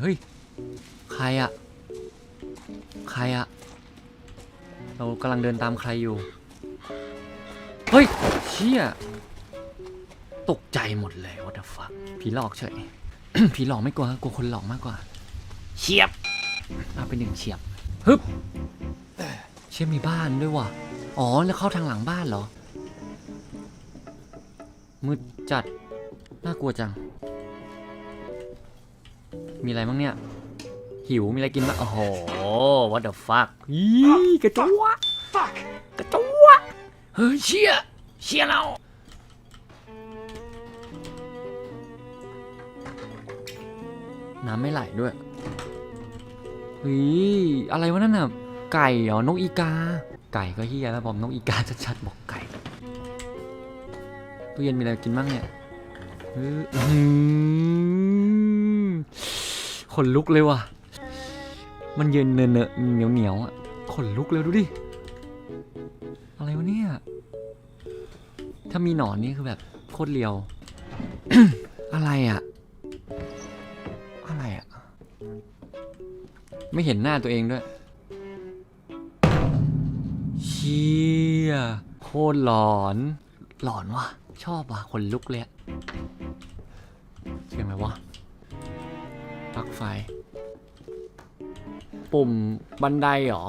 เฮ้ย ใครอะใครอะเรากำลังเดินตามใครอยู่ เฮ้ย เชี่ย ตกใจหมดเลย what the fuck ผีหลอกเฉย ผีหลอกไม่กลัวกลัวคนหลอกมากกว่า เฉียบเอาไปหนึ่งเฉียบ ฮึบ เชี่ยมีบ้านด้วยว่ะ อ๋อ แล้วเข้าทางหลังบ้านเหรอ มืดจัด น่ากลัวจัง มีอะไรบ้างเนี่ย หิวมีอะไรกินบ้างโอ้โห what the fuck ยี่กระจัว Fuck! กระจัวเฮ้ยเชี่ยเชี่ยเราน้ำไม่ไหลด้วยเฮ้ยอะไรวะนั่นน่ะ ไก่เหรอนกอีกา ไก่ก็เฮียแล้วบอกนกอีกาชัดๆบอกไก่ตู้เย็นมีอะไรกินบ้างเนี่ยเอออื้อหือ ขนลุกเลยว่ะ มันเย็นเนอะเนอะเหนียวเหนียวๆอะขนลุกเลยดูดิ อะไรวะเนี่ย ถ้ามีหนอนนี่คือแบบโคตรเลียว อะไรอะ อะไรอะ ไม่เห็นหน้าตัวเองด้วย เชี่ยโคตรหลอน หลอนว่ะ ชอบว่ะขนลุกเลยเสียงอะไรวะ ไฟ ปุ่มบันไดเหรอ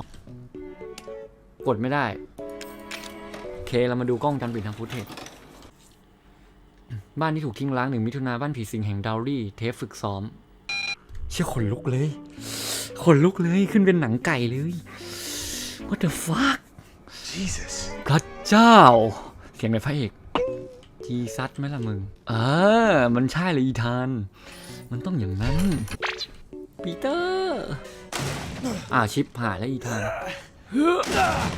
กดไม่ได้ โอเค เรามาดูกล้องวงจำปิดทางฟุตเทจบ้านที่ถูกทิ้งร้างหนึ่งมิถุนาบ้านผีสิงแห่งดาวรี่ เทปฝึกซ้อม เชี่ยขนลุกเลย ขนลุกเลยขึ้นเป็นหนังไก่เลย What the fuck Jesus. พระเจ้า เสียงในพระเอกจีซัดไหมล่ะมึง เออ มันใช่เลยอีธาน มันต้องอย่างนั้น ปีเตอร์อ่าชิปหายแล้วอีธาน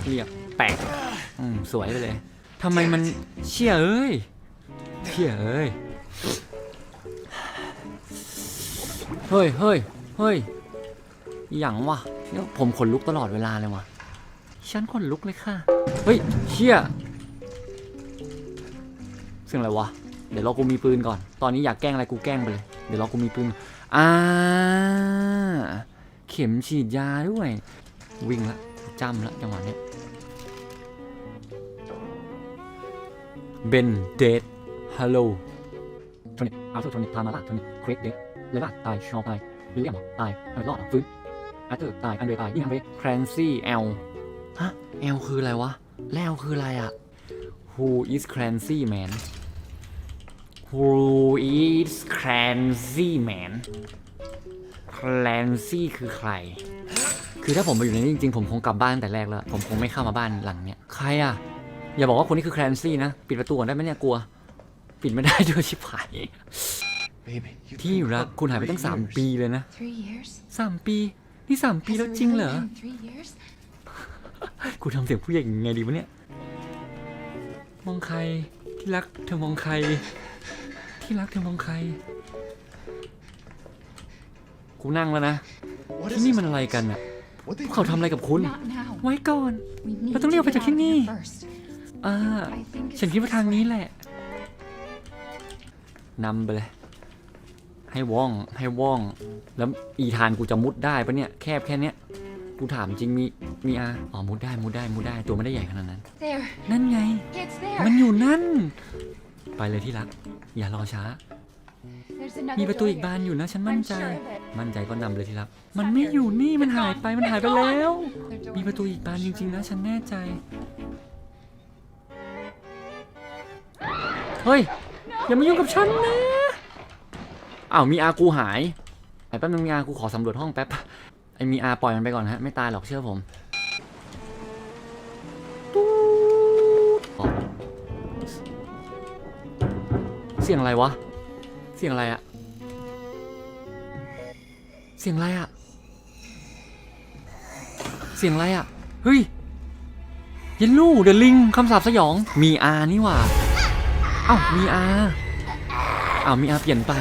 เรียกแปลกอืมสวยไปเลยทำไมมันเชี่ยเอ้ยเชี่ยเอ้ยเฮ้ยเฮ้ยเฮ้ยอย่างวะเนี่ยผมขนลุกตลอดเวลาเลยวะฉันขนลุกเลยค่ะ เฮ้ยเชี่ยเสียงอะไรวะ เดี๋ยวเรอกูมีปืนก่อน ตอนนี้อยากแกล้งอะไรกูแกล้งไปเลย เดี๋ยวเรอกูมีปืน อ่า เข็มฉีดยาด้วย วิ่งละจำละจังหวะเนี้ยเบนเดดฮัลโหลโทนี่อัลเทร์โทนี่ทามาละโทนี่คริกเด็กเลล่าตายชอตายวิลเลียมตายเออรอดฟื้นอาร์เธอร์ตายอันเดรตายยิ่งทำไปแครนซี่แอลฮะแอลคืออะไรวะ แล้วคืออะไรอะ Who is Clancy man Who is Clancy man Clancy คือใคร คือถ้าผมมาอยู่ในนี้จริงๆ ผมคงกลับบ้านตั้งแต่แรกแล้ว ผมคงไม่เข้ามาบ้านหลังเนี้ย ใครอะ อย่าบอกว่าคนนี้คือแคลนซี่นะ ปิดประตูก่อนได้ไหมเนี่ย กลัว ปิดไม่ได้ด้วยชิบหาย Baby, you ที่อยู่รักคุณหายไปตั้ง 3 ปีเลยนะ Three years? สามปี นี่สามปี Has แล้ว it จริง really เหรอ been three years? กูทำเสียงผู้ใหญ่ยังไงดีวะเนี่ย มองใครที่รักเธอมองใคร ที่รักเธอมองใคร กูนั่งแล้วนะ What ที่ is นี่ this มันอะไรกัน place? อะ What they พวกเขาทำอะไรกับคุณ Not now. ไว้ก่อน We need Pero to tunggu get apa out of ni? here first. อ่า I think it's ฉันคิดว่า this ทางนี้ way. แหละนำไปเลย ให้ว่องให้ว่อง แล้วอีธานกูจะมุดได้ปะเนี่ย แคบแค่เนี้ยกูถามจริงมีมีอาอ๋อมุดได้มุดได้มุดได้ตัวไม่ได้ใหญ่ขนาดนั้น There. นั่นไง It's there. มันอยู่นั่น ไปเลยที่รัก อย่ารอช้า There's another มีประตู door อีก here. บานอยู่นะ ฉันมั่น I'm ใจ sure of it. มั่นใจก็นำเลยที่รัก มันไม่อยู่นี่มันหายไปมันหายไปแล้ว The door มีประตูอีกบานจริงๆนะ ฉันแน่ใจ เฮ้ย อย่ามายุ่งกับฉันนะอ้าวมีอากูหายไอ้แป๊บนึงมีอากูขอสำรวจห้องแป๊บไอ้มีอาปล่อยมันไปก่อนฮะไม่ตายหรอกเชื่อผม สียงอะไรวะ เสียงอะไรอะเสียงอะไรอะเสียงอะไรอะเฮ้ยเยลลูเดอะลิงคำสาปสยอง มีอานี่หว่าเอ้ามีอาเอ้ามีอาเปลี่ยนไป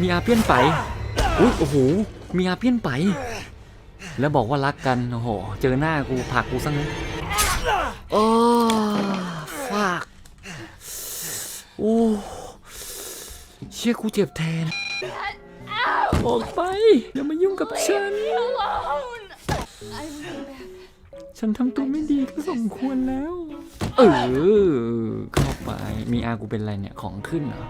มีอาเปลี่ยนไปอุ้ยโอ้โหมีอาเปลี่ยนไป แล้วบอกว่ารักกัน โอ้โห เจอหน้ากูผักกูซะงั้นโอ้ฟากโอ้เชี่ยกูเจ็บแทน ออกไป อย่ามายุ่งกับฉัน ฉันทำตัวไม่ดีก็สมควรแล้ว เออ เข้าไป มีอากูเป็นอะไรเนี่ย ของขึ้นเหรอ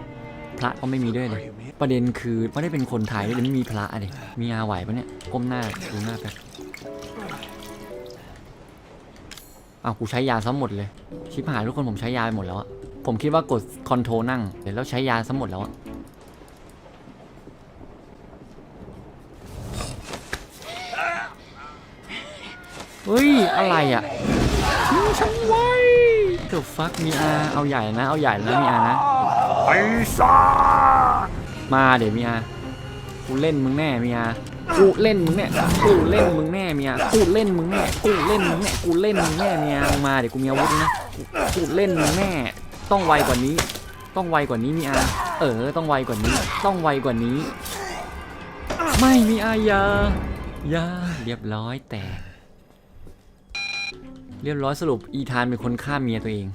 พระก็ไม่มีด้วยเลย ประเด็นคือไม่ได้เป็นคนไทยเลยไม่มีพระอะเด็มีอาไหวปะเนี่ย ก้มหน้าดูหน้าแป๊บอ้าวกูใช้ยาซะหมดเลย ชิบหายทุกคนผมใช้ยาไปหมดแล้วอะผมคิดว่ากดคอนโทรนั่งเดี๋ยวแล้วใช้ยาซะหมดแล้วอะเฮ้ย อะไรอะทิ้งฉันไว้เดอะฟักมีอาเอาใหญ่นะ เอาใหญ่นะมีอานะไปซะมาเดี๋ยวมีอากูเล่นมึงแน่มีอากูเล่นมึงแน่กูเล่นมึงแน่มีอากูเล่นมึงแน่กูเล่นมึงแน่กูเล่นมึงแน่มีอามึงมาเดี๋ยวกูมีอาวุธนะกูเล่นมึงแน่ ต้องไวกว่านี้ ต้องไวกว่านี้มีอาเออ ต้องไวกว่านี้ ต้องไวกว่านี้ ไม่มีอาอยาอยาเรียบร้อยแต่ เรียบร้อยสรุปอีธานเป็นคนฆ่าเมียตัวเอง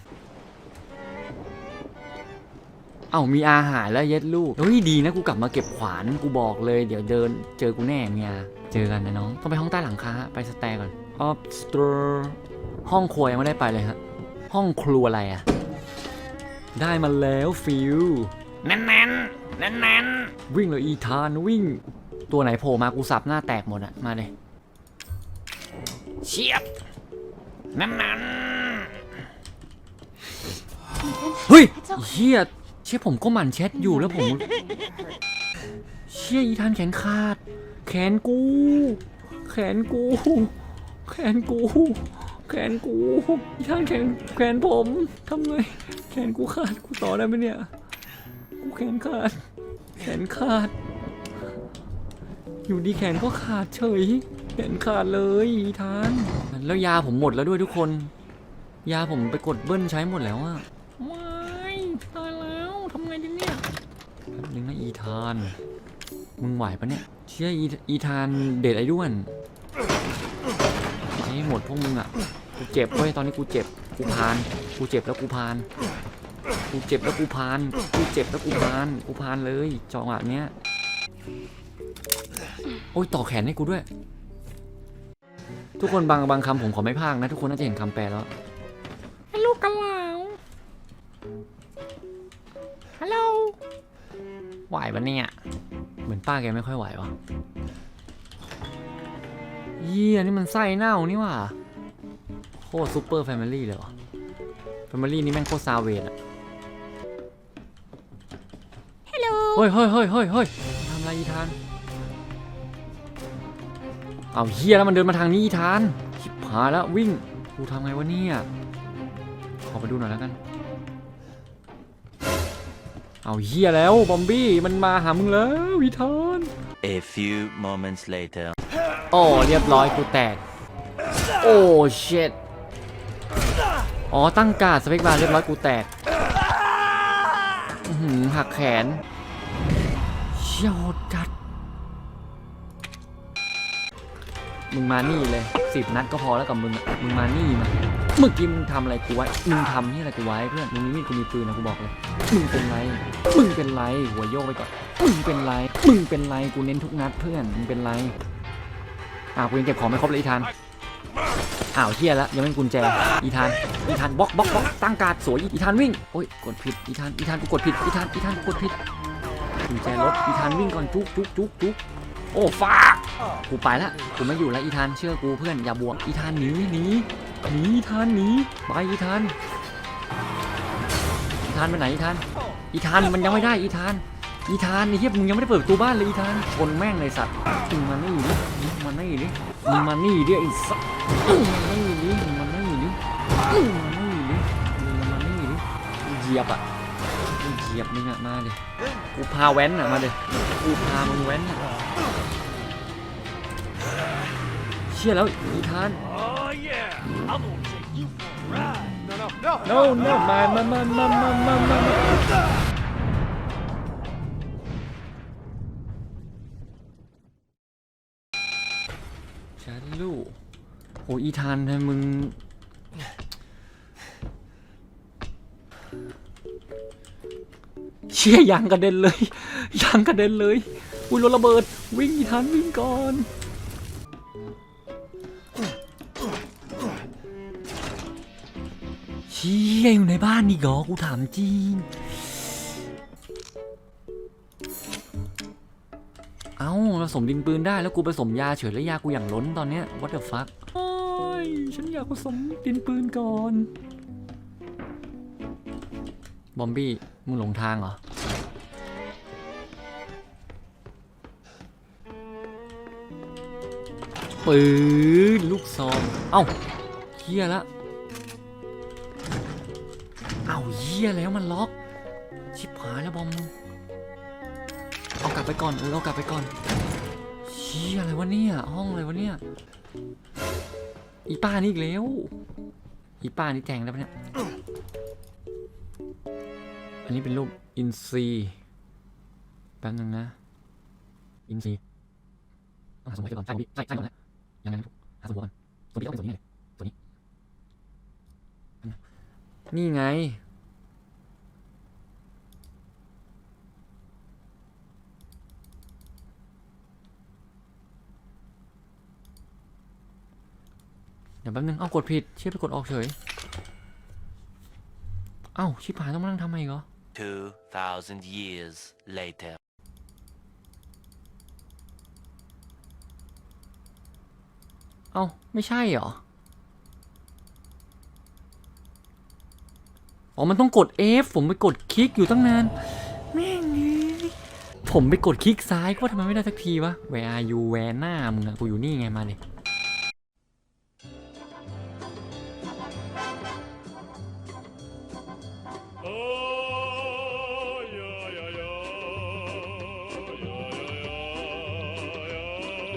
เอ้ามีอาหารแล้วเย็ดลูกเฮ้ยดีนะกูกลับมาเก็บขวานกูบอกเลย เดี๋ยวเดิน เจอกูแน่เมียเจอกันนะน้องต้องไปห้องใต้หลังคาไปสแตก่อนออฟสตอร์ห้องครัวยังไม่ได้ไปเลยฮะห้องครัวอะไรอะได้มาแล้วฟิวแน่นแน่นแน่นแน่นวิ่งเลยอีธานวิ่ง ตัวไหนโผล่มากูสับหน้าแตกหมดอะมาเลยเชียบ น่นแน่นเฮ้ยเฮียเชี่ยผมก็หมั่นแชทอยู่แล้วผม เชี่ยอีธานแขนขาด แขนกู แขนกู แขนกู แขนกูอีธานแขนแขนผมทำไง แขนกูขาดกูต่อได้ไหมเนี่ย กูแขนขาด แขนขาด อยู่ดีแขนก็ขาดเฉย แขนขาดเลยอีธานแล้วยาผมหมดแล้วด้วยทุกคน ยาผมไปกดเบิ้ลใช้หมดแล้วอะไม่ตายแล้วทำไงดีเนี่ยแป๊บนึงนะอีธาน มึงไหวปะเนี่ย เชื่ออีอีธานเดทไอ้ด้วนไอ้หมดพวกมึงอะกูเจ็บเว้ยตอนนี้กูเจ็บกูพาน กูเจ็บแล้วกูพาน กูเจ็บแล้วกูพาน กูเจ็บแล้วกูพาน กูพานเลยจังหวะเนี้ย โอ้ยต่อแขนให้กูด้วย ทุกคนบางบางคำผมขอไม่พากย์นะ ทุกคนน่าจะเห็นคำแปลแล้ว ฮัลโหลกันแล้วฮัลโหลไหวปะเนี่ย เหมือนป้าแกไม่ค่อยไหววะเยี่ยนี่มันไส้เน่านี่ว่ะโคตรซูเปอร์แฟมิลี่เลยวะแฟมิลี่นี่แม่งโคตรซาเวดอะฮัลโหลเฮ้ยเฮ้ยเฮ้ยเฮ้ยเฮ้ยทำอะไรอีธาน เอาเฮียแล้วมันเดินมาทางนี้อีธานชิบหายแล้ววิ่งกูทำไงวะเนี่ยขอไปดูหน่อยแล้วกัน เอาเฮียแล้วบอมบี้มันมาหามึงแล้วอีธาน A few moments later. โอ้เรียบร้อยกูแตก โอ้เช็ดอ๋อตั้งการ์ดสเปกบาร์เรียบร้อยกูแตกอื้อหือหักแขนเชี่ยโหดจัด มึงมานี่เลยสิบนัดก็พอแล้วกับมึงอะมึงมานี่มาเมื่อกี้มึงทำอะไรกูไว้มึงทำนี่อะไรกูไว้เพื่อนมึงมีมีดกูมีปืนนะกูบอกเลยมึงเป็นไร มึงเป็นไรหัวโยกไปก่อนมึงเป็นไร มึงเป็นไรกูเน้นทุกนัดเพื่อนมึงเป็นไรอ้าวกูยังเก็บของไม่ครบเลยอีธานอ้าวเฮียแล้วยังไม่มีกุญแจอีธานอีธานบล็อกบล็อกบล็อกตั้งการ์ดสวยอีธานวิ่งโอ้ยกดผิดอีธานอีธานกูกดผิดอีธานอีธานกูกดผิดกุญแจรถอีธานวิ่งก่อนจุกจุกจุกจุก โอ้ฟ้ากูไปละกูไม่อยู่แล้วอีธานเชื่อกูเพื่อนอย่าบวกอีธานหนีหนีหนีอีธานหนีไปอีธานอีธานไปไหนอีธานอีธานมันยังไม่ได้อีธานอีธานไอ้เหี้ยมึงยังไม่ได้เปิดประตูบ้านเลยอีธานชนแม่งเลยสัตว์มึงมานี่ดิมึงมานี่ดิมึงมานี่ดิไอ้สัตว์มึงมานี่ดิมึงมานี่ดิมึงมานี่ดิมึงมานี่ดิเหยียบอะ มึงเหยียบมึงอะมาดิกูพาแว้นอะมาดิกูพามึงแว้นอะเชื่อแล้วอีธาน Oh yeah. I'm gonna take you for a ride. No, มามามามามามามาฉันลูกโอ้อีธานทำไมมึง เชี่ยยางกระเด็นเลยยางกระเด็นเลยอุ้ยรถระเบิด วิ่งทันวิ่งก่อนเชี่ยอยู่ในบ้านนี่เหรอกูถามจริงเอ้าผสมดินปืนได้แล้วกูผสมยาเฉยแล้วยากูอย่างล้นตอนเนี้ย what the fuck โอ้ยฉันอยากผสมดินปืนก่อน บอมบี้ มึงหลงทางเหรอ ปืนลูกซอง เอ้าเฮียละ เอ้าเฮียแล้วมันล็อก ชิบหายแล้วบอม เอากลับไปก่อนเออเอากลับไปก่อนเฮียอะไรวะเนี่ย ห้องอะไรวะเนี่ย อีป้านี่อีกแล้ว อีป้านี่แจงแล้วปะเนี่ย อันนี้เป็นรูปอินซีแป๊บนึงนะ อินซีต้องหาสมบัติก่อนใช่พี่ใช่ใช่ก่อนแล้วยังไงนะหาสมบัติก่อนตัวนี้ต้องเป็นตัวนี้เลยตัวนี้อันนี้ นี่ไง เดี๋ยวแป๊บนึง เอากดผิด เชื่อไปกดออกเฉย เอ้า ชิบหายต้องมานั่งทำไมอีกเหรอ 2,000 years later. เอ้า ไม่ใช่เหรอ อ๋อ มันต้องกด F ผมไปกดคลิกอยู่ตั้งนาน แม่งเอ้ยผมไปกดคลิกซ้ายก็ทำไมไม่ได้สักทีวะ Where are you Where หน้ามึงอะกูอยู่นี่ไงมาเลย